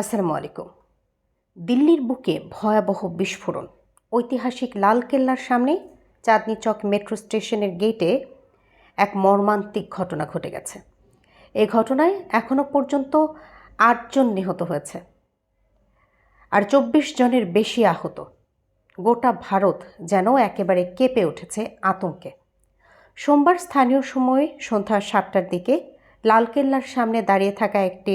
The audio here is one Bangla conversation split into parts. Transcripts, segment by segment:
আসসালামু আলাইকুম। দিল্লির বুকে ভয়াবহ বিস্ফোরণ। ঐতিহাসিক লালকেল্লার সামনে চাঁদনি চক মেট্রো স্টেশনের গেটে এক মর্মান্তিক ঘটনা ঘটে গেছে। এই ঘটনায় এখনও পর্যন্ত আটজন নিহত হয়েছে আর চব্বিশ জনের বেশি আহত। গোটা ভারত যেন একেবারে কেঁপে উঠেছে আতঙ্কে। সোমবার স্থানীয় সময় সন্ধ্যা সাতটার দিকে লালকেল্লার সামনে দাঁড়িয়ে থাকা একটি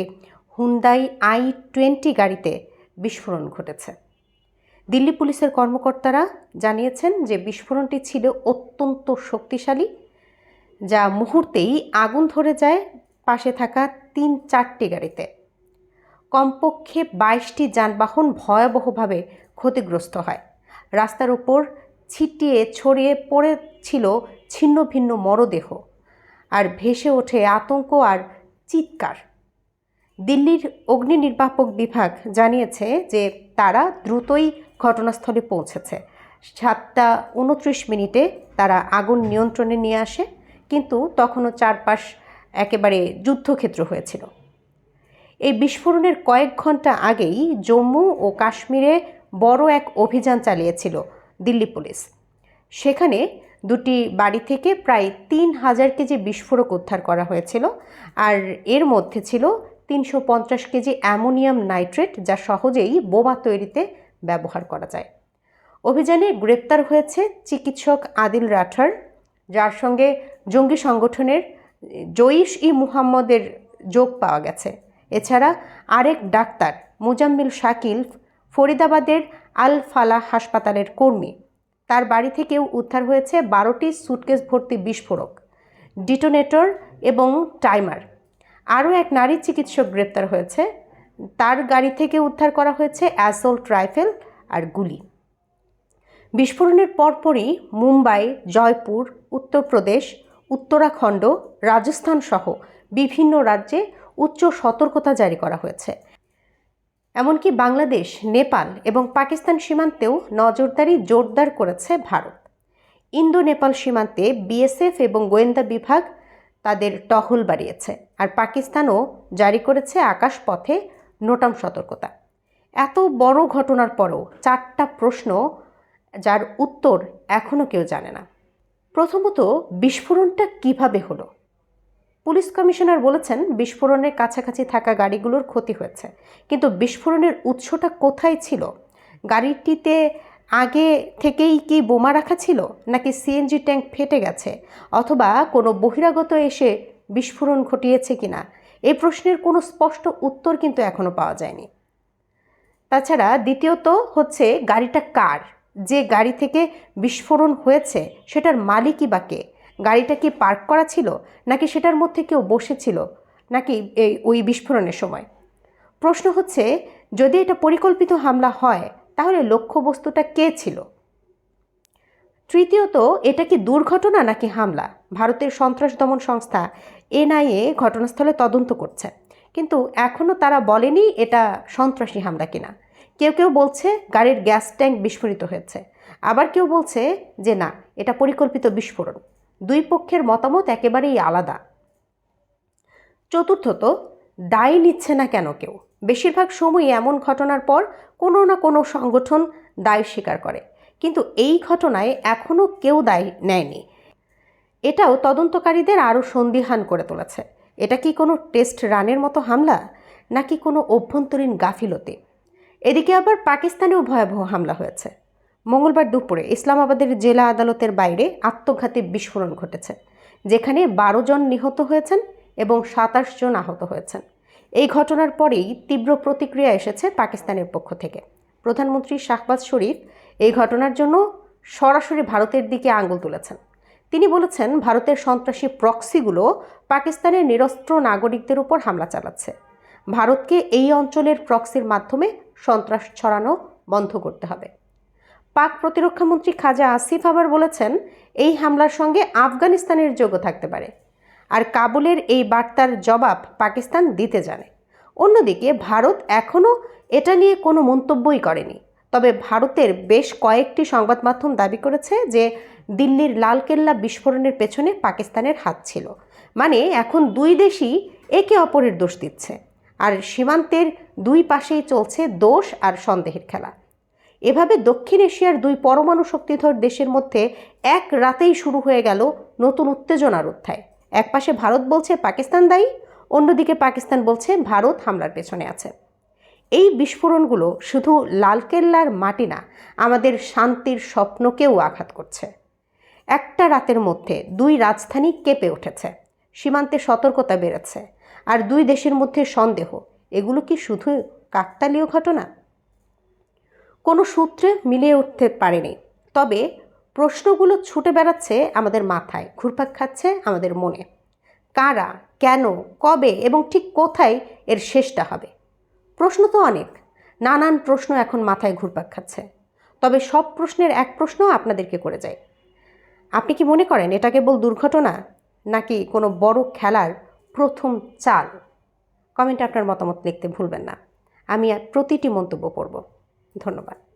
হুন্দাই আই টোয়েন্টি গাড়িতে বিস্ফোরণ ঘটেছে। দিল্লি পুলিশের কর্মকর্তারা জানিয়েছেন যে বিস্ফোরণটি ছিল অত্যন্ত শক্তিশালী, যা মুহূর্তেই আগুন ধরে যায় পাশে থাকা তিন চারটি গাড়িতে। কমপক্ষে বাইশটি যানবাহন ভয়াবহভাবে ক্ষতিগ্রস্ত হয়। রাস্তার উপর ছিটিয়ে ছড়িয়ে পড়েছিল ছিন্ন ভিন্ন মরদেহ, আর ভেসে ওঠে আতঙ্ক আর চিৎকার। দিল্লির অগ্নি নির্বাপক বিভাগ জানিয়েছে যে তারা দ্রুতই ঘটনাস্থলে পৌঁছেছে। সাতটা উনত্রিশ মিনিটে তারা আগুন নিয়ন্ত্রণে নিয়ে আসে, কিন্তু তখনও চারপাশ একেবারে যুদ্ধক্ষেত্র হয়েছিল। এই বিস্ফোরণের কয়েক ঘণ্টা আগেই জম্মু ও কাশ্মীরে বড় এক অভিযান চালিয়েছিল দিল্লি পুলিশ। সেখানে দুটি বাড়ি থেকে প্রায় তিন হাজার কেজি বিস্ফোরক উদ্ধার করা হয়েছিল, আর এর মধ্যে ছিল তিনশো পঞ্চাশ কেজি অ্যামোনিয়াম নাইট্রেট যা সহজেই বোমা তৈরিতে ব্যবহার করা যায়। অভিযানে গ্রেপ্তার হয়েছে চিকিৎসক আদিল রাঠার, যার সঙ্গে জঙ্গি সংগঠনের জইশ ই মুহাম্মদের যোগ পাওয়া গেছে। এছাড়া আরেক ডাক্তার, মুজাম্মিল শাকিল, ফরিদাবাদের আল ফালাহ হাসপাতালের কর্মী। তার বাড়ি থেকেও উদ্ধার হয়েছে বারোটি সুটকেস ভর্তি বিস্ফোরক, ডিটোনেটর এবং টাইমার। আরও এক নারী চিকিৎসক গ্রেপ্তার হয়েছে। তার গাড়ি থেকে উদ্ধার করা হয়েছে অ্যাসল্ট রাইফেল আর গুলি। বিস্ফোরণের পরপরই মুম্বাই, জয়পুর, উত্তরপ্রদেশ, উত্তরাখণ্ড, রাজস্থান সহ বিভিন্ন রাজ্যে উচ্চ সতর্কতা জারি করা হয়েছে। এমনকি বাংলাদেশ, নেপাল এবং পাকিস্তান সীমান্তেও নজরদারি জোরদার করেছে ভারত। ইন্দো নেপাল সীমান্তে বিএসএফ এবং গোয়েন্দা বিভাগ তাদের টহল বাড়িয়েছে আর পাকিস্তানও জারি করেছে আকাশপথে নোটাম সতর্কতা। এত বড় ঘটনার পরও চারটা প্রশ্ন যার উত্তর এখনও কেউ জানে না। প্রথমত, বিস্ফোরণটা কীভাবে হলো? পুলিশ কমিশনার বলেছেন, বিস্ফোরণের কাছাকাছি থাকা গাড়িগুলোর ক্ষতি হয়েছে। কিন্তু বিস্ফোরণের উৎসটা কোথায় ছিল? গাড়িটিতে আগে থেকেই কি বোমা রাখা ছিল, নাকি সিএনজি ট্যাঙ্ক ফেটে গেছে, অথবা কোনো বহিরাগত এসে বিস্ফোরণ ঘটিয়েছে কিনা? এই প্রশ্নের কোনো স্পষ্ট উত্তর কিন্তু এখনও পাওয়া যায়নি। তাছাড়া দ্বিতীয়ত হচ্ছে, গাড়িটা কার? যে গাড়ি থেকে বিস্ফোরণ হয়েছে, সেটার মালিকই বা কে? গাড়িটা কি পার্ক করা ছিল, নাকি সেটার মধ্যে কেউ বসেছিল, নাকি এই, ওই বিস্ফোরণের সময়? প্রশ্ন হচ্ছে, যদি এটা পরিকল্পিত হামলা হয় তাহলে লক্ষ্যবস্তুটা কে ছিল? তৃতীয়ত, এটা কি দুর্ঘটনা নাকি হামলা? ভারতের সন্ত্রাস দমন সংস্থা এনআইএ ঘটনাস্থলে তদন্ত করছে। কিন্তু এখনও তারা বলেনি এটা সন্ত্রাসী হামলা কিনা। কেউ কেউ বলছে গাড়ির গ্যাস ট্যাঙ্ক বিস্ফোরিত হয়েছে। আবার কেউ বলছে যে না, এটা পরিকল্পিত বিস্ফোরণ। দুই পক্ষের মতামত একেবারেই আলাদা। চতুর্থত, দায় নিচ্ছে না কেন কেউ? বেশিরভাগ সময় এমন ঘটনার পর কোনো না কোনো সংগঠন দায় স্বীকার করে। কিন্তু এই ঘটনায় এখনও কেউ দায় নেয়নি। এটাও তদন্তকারীদের আরও সন্দিহান করে তুলেছে। এটা কি কোনো টেস্ট রানের মতো হামলা, নাকি কোনো অভ্যন্তরীণ গাফিলতি? এদিকে আবার পাকিস্তানেও ভয়াবহ হামলা হয়েছে। মঙ্গলবার দুপুরে ইসলামাবাদের জেলা আদালতের বাইরে আত্মঘাতী বিস্ফোরণ ঘটেছে, যেখানে বারো জন নিহত হয়েছেন এবং সাতাশ জন আহত হয়েছেন। এই ঘটনার পরেই তীব্র প্রতিক্রিয়া এসেছে পাকিস্তানের পক্ষ থেকে। প্রধানমন্ত্রী শাহবাজ শরীফ এই ঘটনার জন্য সরাসরি ভারতের দিকে আঙুল তুলেছেন। তিনি বলেছেন, ভারতের সন্ত্রাসী প্রক্সিগুলো পাকিস্তানের নিরস্ত্র নাগরিকদের উপর হামলা চালাচ্ছে। ভারতকে এই অঞ্চলের প্রক্সির মাধ্যমে সন্ত্রাস ছড়ানো বন্ধ করতে হবে। পাক প্রতিরক্ষামন্ত্রী খাজা আসিফ আবার বলেছেন, এই হামলার সঙ্গে আফগানিস্তানের যোগ থাকতে পারে। আর কাবুলের এই বার্তার জবাব পাকিস্তান দিতে জানে। অন্যদিকে ভারত এখনও এটা নিয়ে কোনো মন্তব্যই করেনি। তবে ভারতের বেশ কয়েকটি সংবাদ মাধ্যম দাবি করেছে যে দিল্লির লালকেল্লা বিস্ফোরণের পেছনে পাকিস্তানের হাত ছিল। মানে এখন দুই দেশই একে অপরের দোষ দিচ্ছে। আর সীমান্তের দুই পাশেই চলছে দোষ আর সন্দেহের খেলা। এভাবে দক্ষিণ এশিয়ার দুই পরমাণু শক্তিধর দেশের মধ্যে এক রাতেই শুরু হয়ে গেল নতুন উত্তেজনার অধ্যায় এক পাশে ভারত বলছে পাকিস্তান দায়ী, অন্যদিকে পাকিস্তান বলছে ভারত হামলার পেছনে আছে। এই বিস্ফোরণগুলো শুধু লালকেল্লার মাটি না, আমাদের শান্তির স্বপ্নকেও আঘাত করছে। একটা রাতের মধ্যে দুই রাজধানী কেঁপে উঠেছে, সীমান্তে সতর্কতা বেড়েছে, আর দুই দেশের মধ্যে সন্দেহ, এগুলো কি শুধু কাকতালীয় ঘটনা? কোনো সূত্রে মিলিয়ে উঠতে পারেনি, তবে প্রশ্নগুলো ছুটে বেড়াচ্ছে আমাদের মাথায়, ঘুরপাক খাচ্ছে আমাদের মনে। কারা, কেন, কবে এবং ঠিক কোথায় এর শেষটা হবে? প্রশ্ন তো অনেক। নানান প্রশ্ন এখন মাথায় ঘুরপাক খাচ্ছে। তবে সব প্রশ্নের এক প্রশ্ন আপনাদেরকে করে যায় আপনি কি মনে করেন এটা কেবল দুর্ঘটনা, নাকি কোনো বড় খেলার প্রথম চাল? কমেন্টে আপনার মতামত লিখতে ভুলবেন না। আমি আর প্রতিটি মন্তব্য করব। ধন্যবাদ।